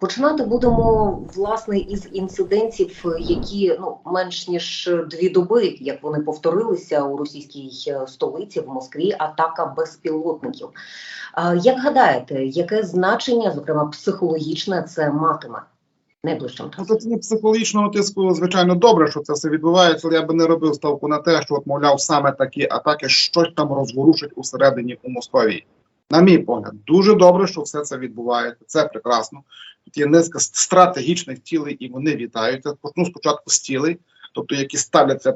Починати будемо власне із інцидентів, які ну менш ніж дві доби, як вони повторилися у російській е, столиці в Москві, атака безпілотників. Е, Як гадаєте, яке значення, зокрема психологічне, це матиме найближчим Ну, часом? Психологічного тиску, звичайно, добре, що це все відбувається, але я би не робив ставку на те, що, от, мовляв, саме такі атаки щось там розворушить усередині у Московії. На мій погляд, дуже добре, що все це відбувається. Це прекрасно. Тут є низка стратегічних цілей, і вони вітаються. Почну спочатку з цілей, тобто які ставляться, е,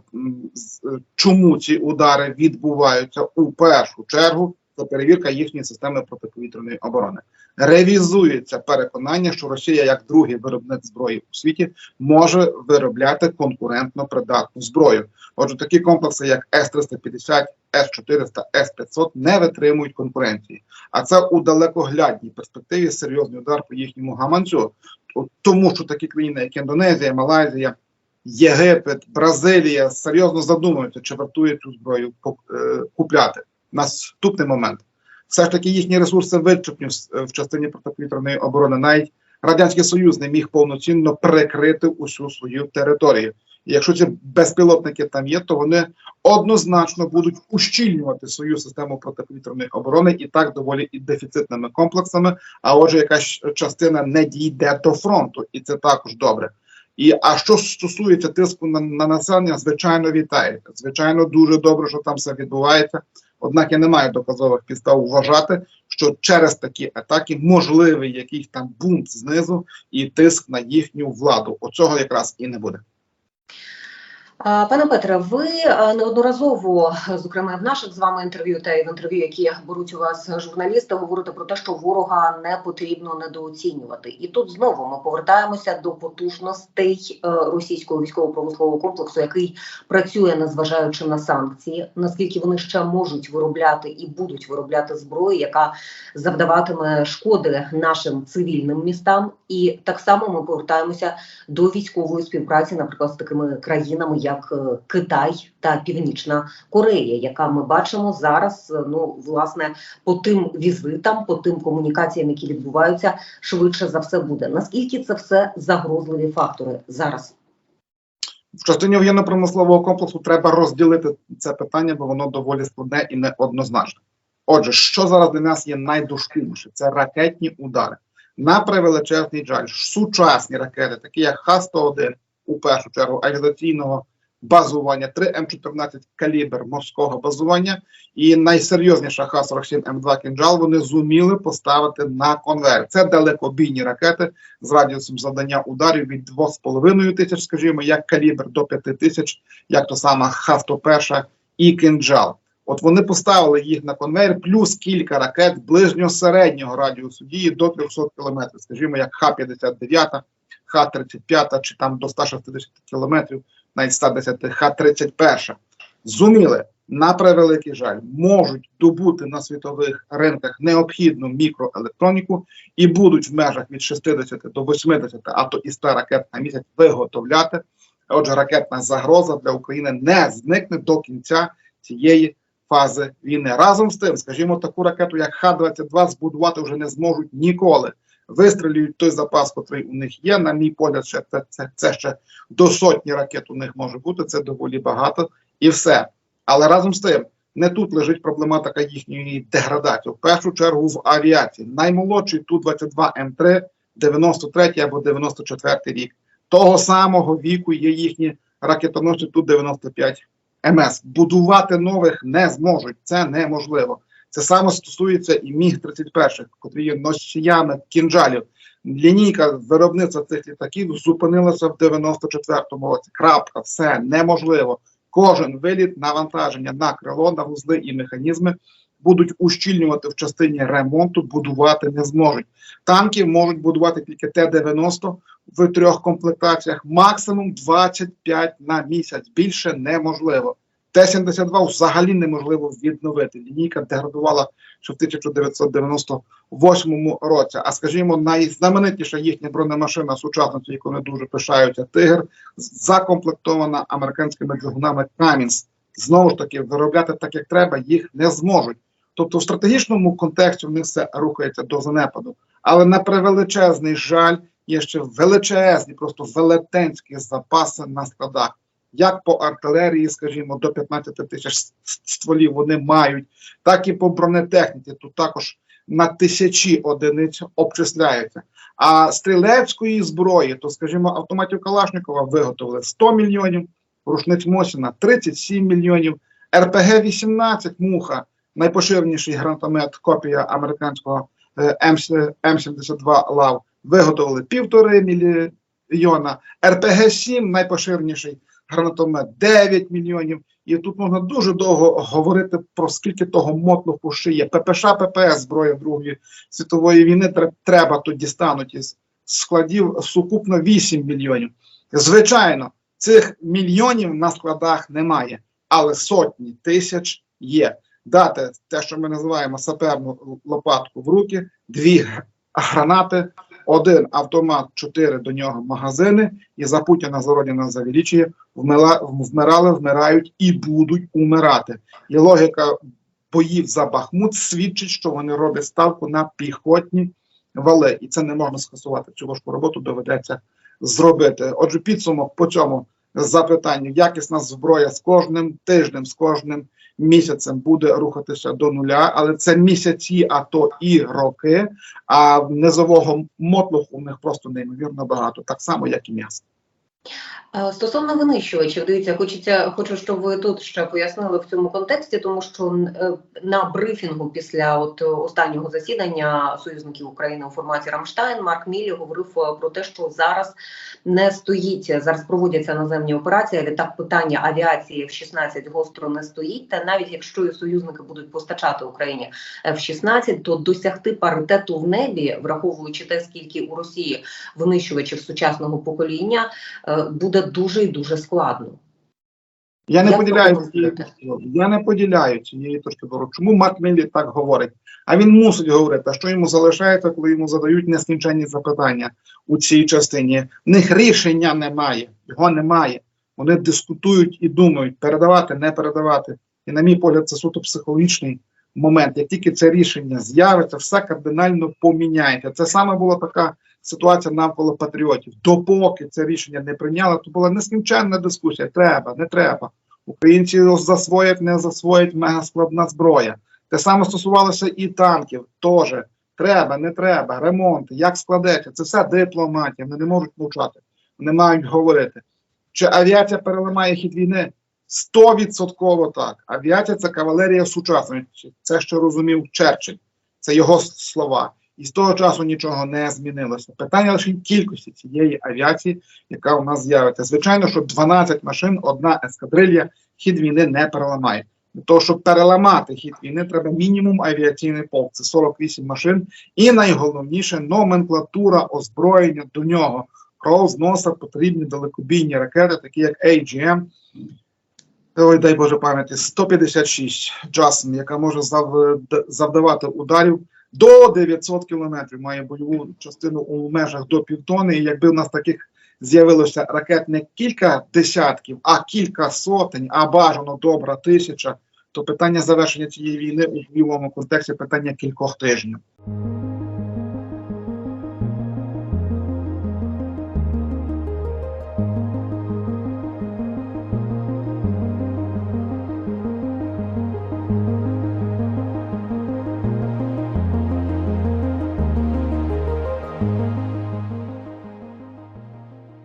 чому ці удари відбуваються у першу чергу. Це перевірка їхньої системи протиповітряної оборони. Ревізується переконання, що Росія, як другий виробник зброї у світі, може виробляти конкурентно придатну зброю. Отже, такі комплекси, як С-350, С-400, С-500 не витримують конкуренції. А це у далекоглядній перспективі серйозний удар по їхньому гаманцю. Тому що такі країни, як Індонезія, Малайзія, Єгипет, Бразилія серйозно задумуються, чи вартує цю зброю е, купляти. Наступний момент. Все ж таки їхні ресурси вичерпні в- в частині протиповітряної оборони. Навіть Радянський Союз не міг повноцінно прикрити усю свою територію. Якщо ці безпілотники там є, то вони однозначно будуть ущільнювати свою систему протиповітряної оборони і так доволі і дефіцитними комплексами. А отже, якась частина не дійде до фронту, і це також добре. І а що стосується тиску на, на населення, звичайно, вітається. Звичайно, дуже добре, що там все відбувається. Однак я не маю доказових підстав вважати, що через такі атаки можливий якийсь там бунт знизу і тиск на їхню владу. Оцього якраз і не буде. Пане Петре, ви е, неодноразово, зокрема в наших з вами інтерв'ю та й в інтерв'ю, які беруть у вас журналісти, говорите про те, що ворога не потрібно недооцінювати. І тут знову ми повертаємося до потужностей е, російського військово-промислового комплексу, який працює, незважаючи на санкції, наскільки вони ще можуть виробляти і будуть виробляти зброю, яка завдаватиме шкоди нашим цивільним містам. І так само ми повертаємося до військової співпраці, наприклад, з такими країнами, як е, Китай та Північна Корея, яка ми бачимо зараз. е, Ну власне по тим візитам, по тим комунікаціям, які відбуваються, швидше за все буде. Наскільки це все загрозливі фактори зараз? В частині воєнно-промислового комплексу треба розділити це питання, бо воно доволі складне і неоднозначне. Отже, що зараз для нас є найдошкільніше? Це ракетні удари. На превеличезний жаль, сучасні ракети, такі як Х-101, у першу чергу авіаційного базування, 3 М14 калібр морського базування і найсерйозніша Х-47 М2 кінжал вони зуміли поставити на конвейер. Це далекобійні ракети з радіусом завдання ударів від 2,5 тисяч, скажімо, як калібр до 5 тисяч, як то сама Х-101 і кинджал. От вони поставили їх на конвейер, плюс кілька ракет ближнього середнього радіусу дії до 300 кілометрів, скажімо, як Х-59, Х-35 чи там до 160 кілометрів, навіть 110 Х-31. Зуміли, на превеликий жаль, можуть добути на світових ринках необхідну мікроелектроніку і будуть в межах від 60 до 80, а то і 100 ракет на місяць виготовляти. Отже, ракетна загроза для України не зникне до кінця цієї фази війни. Разом з тим, скажімо, таку ракету, як Х-22, збудувати вже не зможуть ніколи. Вистрілюють той запас, який у них є. На мій погляд, ще це, це, це ще до сотні ракет у них може бути. Це доволі багато і все. Але разом з тим, не тут лежить проблематика їхньої деградації. В першу чергу в авіації. Наймолодший Ту-22М3, 93 або 94 рік. Того самого віку є їхні ракетоносці Ту-95 МС. Будувати нових не зможуть. Це неможливо. Це саме стосується і міг 31 котрі є носіями кінжалів. Лінійка виробництва цих літаків зупинилася в 94-му році. Крапка, все неможливо. Кожен виліт навантаження на крило, на вузли і механізми будуть ущільнювати в частині ремонту, будувати не зможуть. Танки можуть будувати тільки Т-90 в трьох комплектаціях, максимум 25 на місяць. Більше неможливо. Т-72 взагалі неможливо відновити. Лінійка деградувала ще в 1998 році. А скажімо, найзнаменитіша їхня бронемашина сучасності, яку вони дуже пишаються, тигр, закомплектована американськими двигунами Камінс. Знову ж таки, виробляти так, як треба, їх не зможуть. Тобто, в стратегічному контексті в них все рухається до занепаду. Але на превеличезний жаль, є ще величезні, просто велетенські запаси на складах. Як по артилерії, скажімо, до 15 тисяч стволів вони мають, так і по бронетехніці. Тут також на тисячі одиниць обчисляються. А стрілецької зброї, то, скажімо, автоматів Калашникова виготовили 100 мільйонів, рушниць Мосіна 37 мільйонів, РПГ-18 Муха, найпоширеніший гранатомет, копія американського е, М- М72 ЛАВ, виготовили півтори мільйона, РПГ-7 найпоширеніший гранатомет 9 мільйонів. І тут можна дуже довго говорити про скільки того мотлуху ще є. ППШ, ППС зброя Другої світової війни треба тут дістануть із складів сукупно 8 мільйонів. Звичайно, цих мільйонів на складах немає, але сотні тисяч є. Дати те, що ми називаємо саперну лопатку в руки, дві гранати, один автомат, чотири до нього магазини, і за Путіна Зародіна завілічує, вмирали, вмирають і будуть умирати. І логіка боїв за Бахмут свідчить, що вони роблять ставку на піхотні вали, і це не можна скасувати. Цю важку роботу доведеться зробити. Отже, підсумок по цьому запитанню: якісна зброя з кожним тижнем, з кожним місяцем буде рухатися до нуля, але це місяці, а то і роки. А низового мотлуху у них просто неймовірно багато, так само як і м'ясо. Е, Стосовно винищувачів, дивіться, хочеться, хочу, щоб ви тут ще пояснили в цьому контексті, тому що е, на брифінгу після от останнього засідання союзників України у форматі Рамштайн Марк Мілі говорив е, про те, що зараз не стоїть зараз проводяться наземні операції. Відтак питання авіації F-16 гостро не стоїть. Та навіть якщо і союзники будуть постачати Україні F-16, то досягти паритету в небі, враховуючи те, скільки у Росії винищувачів сучасного покоління, буде дуже і дуже складно. Я не Як поділяю. Я не поділяю цієї точки зору. Чому Марк Міллі так говорить? А він мусить говорити, що йому залишається, коли йому задають нескінченні запитання у цій частині. В них рішення немає, його немає. Вони дискутують і думають, передавати, не передавати. І, на мій погляд, це суто психологічний момент. Як тільки це рішення з'явиться, все кардинально поміняється. Це саме була така ситуація навколо патріотів. Допоки це рішення не прийняли, то була нескінченна дискусія. Треба, не треба. Українці засвоять, не засвоять мегаскладна зброя. Те саме стосувалося і танків. Теж треба, не треба, ремонти, як складеться. Це все дипломатія. Вони не можуть мовчати, вони мають говорити. Чи авіація переламає хід війни? Стовідсотково так. Авіація це кавалерія сучасності. Це що розумів Черчилль. Це його слова. І з того часу нічого не змінилося. Питання лише кількості цієї авіації, яка у нас з'явиться. Звичайно, що 12 машин, одна ескадрилья, хід війни не переламає. Для того, щоб переламати хід війни, треба мінімум авіаційний полк. Це 48 машин. І найголовніше номенклатура озброєння до нього. Кров з носа потрібні далекобійні ракети, такі як AGM. Ой, дай Боже пам'яті, 156 Джасм, яка може завдавати ударів до 900 кілометрів. Має бойову частину у межах до півтони. І якби в нас таких з'явилося ракет не кілька десятків, а кілька сотень, а бажано добра тисяча, то питання завершення цієї війни у бойовому контексті питання кількох тижнів.